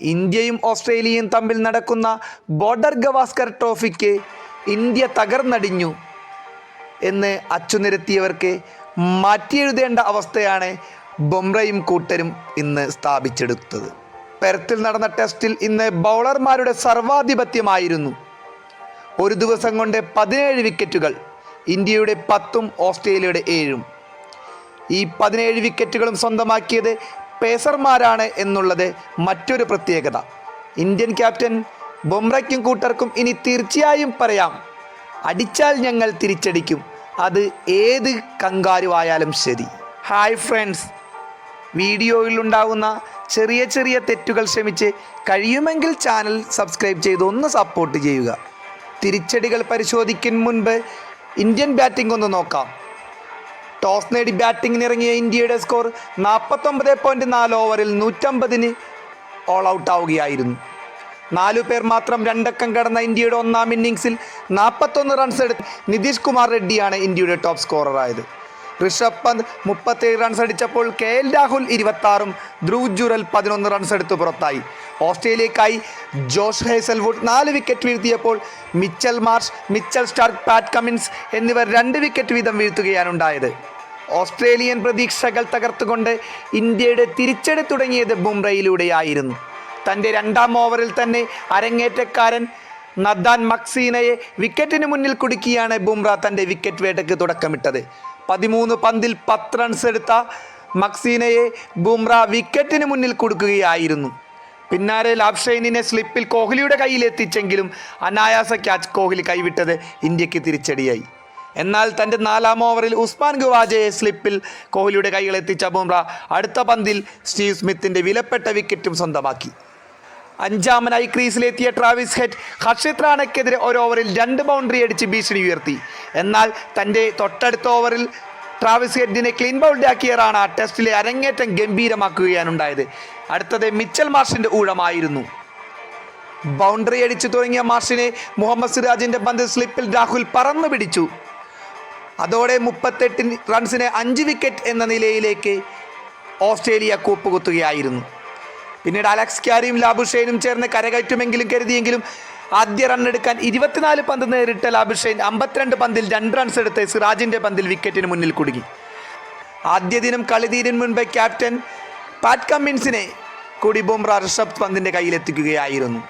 ഇന്ത്യയും ഓസ്ട്രേലിയയും തമ്മിൽ നടക്കുന്ന ബോർഡർ ഗവാസ്കർ ട്രോഫിക്ക് ഇന്ത്യ തകർന്നടിഞ്ഞു എന്ന് അച്ചുനിരത്തിയവർക്ക് മാറ്റിയെഴുതേണ്ട അവസ്ഥയാണ് ബൊംറയും കൂട്ടരും ഇന്ന് സ്ഥാപിച്ചെടുത്തത്. പെരത്തിൽ നടന്ന ടെസ്റ്റിൽ ഇന്ന് ബൗളർമാരുടെ സർവാധിപത്യമായിരുന്നു. ഒരു ദിവസം കൊണ്ട് പതിനേഴ് വിക്കറ്റുകൾ ഇന്ത്യയുടെ പത്തും ഓസ്ട്രേലിയയുടെ ഏഴും. ഈ പതിനേഴ് വിക്കറ്റുകളും സ്വന്തമാക്കിയത് പേസർമാരാണ് എന്നുള്ളത് മറ്റൊരു പ്രത്യേകത. ഇന്ത്യൻ ക്യാപ്റ്റൻ ബൊംറയ്ക്കും കൂട്ടർക്കും ഇനി തീർച്ചയായും പറയാം അടിച്ചാൽ ഞങ്ങൾ തിരിച്ചടിക്കും അത് ഏത് കങ്കാരുവായാലും ശരി. ഹായ് ഫ്രണ്ട്സ് വീഡിയോയിൽ ഉണ്ടാകുന്ന ചെറിയ ചെറിയ തെറ്റുകൾ ക്ഷമിച്ച് കഴിയുമെങ്കിൽ ചാനൽ സബ്സ്ക്രൈബ് ചെയ്ത് ഒന്ന് സപ്പോർട്ട് ചെയ്യുക. തിരിച്ചടികൾ പരിശോധിക്കും മുൻപ് ഇന്ത്യൻ ബാറ്റിംഗ് ഒന്ന് നോക്കാം. ടോസ് നേടി ബാറ്റിംഗിന് ഇറങ്ങിയ ഇന്ത്യയുടെ സ്കോർ നാൽപ്പത്തൊമ്പത് പോയിന്റ് നാല് ഓവറിൽ നൂറ്റമ്പതിന് ഓൾ ഔട്ട് ആവുകയായിരുന്നു. നാലു പേർ മാത്രം രണ്ടക്കം കടന്ന ഇന്ത്യയുടെ ഒന്നാം ഇന്നിങ്സിൽ നാൽപ്പത്തൊന്ന് റൺസ് എടുത്ത് നിതീഷ് കുമാർ റെഡ്ഡിയാണ് ഇന്ത്യയുടെ ടോപ്പ് സ്കോററായത് ഋഷഭ് പന്ത് മുപ്പത്തേഴ് റൺസ് അടിച്ചപ്പോൾ കെ എൽ രാഹുൽ ഇരുപത്താറും ധ്രുവ് ജുറൽ പതിനൊന്ന് റൺസ് എടുത്ത് പുറത്തായി. ഓസ്ട്രേലിയക്കായി ജോഷ് ഹേസൽവുഡ് നാല് wicket വീഴ്ത്തിയപ്പോൾ Mitchell Marsh Mitchell Starc Pat Cummins എന്നിവർ രണ്ട് വിക്കറ്റ് വീതം വീഴ്ത്തുകയാണ് ഉണ്ടായത്. ഓസ്ട്രേലിയൻ പ്രതീക്ഷകൾ തകർത്തുകൊണ്ട് ഇന്ത്യയുടെ തിരിച്ചടി തുടങ്ങിയത് ബുംറയിലൂടെയായിരുന്നു. തന്റെ രണ്ടാം ഓവറിൽ തന്നെ അരങ്ങേറ്റക്കാരൻ നദാൻ മക്സീനയെ വിക്കറ്റിന് മുന്നിൽ കുടുക്കിയാണ് ബുംറ തന്റെ വിക്കറ്റ് വേട്ടയ്ക്ക് തുടക്കമിട്ടത്. പതിമൂന്ന് പന്തിൽ പത്ത് റൺസ് എടുത്ത മക്സീനയെ ബുംറ വിക്കറ്റിന് മുന്നിൽ കൊടുക്കുകയായിരുന്നു. പിന്നാലെ ലാബ്ഷൈനിനെ സ്ലിപ്പിൽ കോഹ്ലിയുടെ കയ്യിൽ എത്തിച്ചെങ്കിലും അനായാസ ക്യാച്ച് കോഹ്ലി കൈവിട്ടത് ഇന്ത്യയ്ക്ക് തിരിച്ചടിയായി. എന്നാൽ തന്റെ നാലാം ഓവറിൽ ഉസ്മാൻ ഗുവാജയെ സ്ലിപ്പിൽ കോഹ്ലിയുടെ കൈകളെത്തിച്ച ബുംറ അടുത്ത പന്തിൽ സ്റ്റീവ് സ്മിത്തിന്റെ വിലപ്പെട്ട വിക്കറ്റും സ്വന്തമാക്കി. അഞ്ചാമനായി ക്രീസിലെത്തിയ ട്രാവിസ് ഹെറ്റ് ഹർഷിത് റാണയ്ക്കെതിരെ ഒരു ഓവറിൽ രണ്ട് ബൗണ്ടറി അടിച്ച് ഭീഷണി ഉയർത്തി. എന്നാൽ തന്റെ തൊട്ടടുത്ത ഓവറിൽ ട്രാവിസ് ഹെഡിനെ ക്ലീൻ ബൗൾഡ് ആക്കിയറാണ് ആ ടെസ്റ്റിലെ അരങ്ങേറ്റം ഗംഭീരമാക്കുകയാണുണ്ടായത്. അടുത്തത് മിച്ചൽ മാർഷിന്റെ ഊഴമായിരുന്നു. ബൗണ്ടറി അടിച്ചു തുടങ്ങിയ മാർഷിനെ മുഹമ്മദ് സിറാജിന്റെ പന്ത് സ്ലിപ്പിൽ രാഹുൽ പറന്നു പിടിച്ചു. അതോടെ മുപ്പത്തെട്ട് റൺസിന് അഞ്ച് വിക്കറ്റ് എന്ന നിലയിലേക്ക് ഓസ്ട്രേലിയ കൂപ്പുകുത്തുകയായിരുന്നു. പിന്നീട് അലക്സ് ക്യാരിയും ലാബുഷൈനും ചേർന്ന് കരകയറ്റുമെങ്കിലും കരുതിയെങ്കിലും ആദ്യ റൺ എടുക്കാൻ ഇരുപത്തിനാല് പന്ത് നേരിട്ട ലാബുഷൈൻ അമ്പത്തിരണ്ട് പന്തിൽ രണ്ട് റൺസ് എടുത്ത് സിറാജിന്റെ പന്തിൽ വിക്കറ്റിന് മുന്നിൽ കുടുങ്ങി. ആദ്യ ദിനം കളി തീരും മുൻപ് ക്യാപ്റ്റൻ പാറ്റ് കമ്മിൻസിനെ കൂടി ബുംറ ഋഷഭ് പന്തിന്റെ കയ്യിലെത്തിക്കുകയായിരുന്നു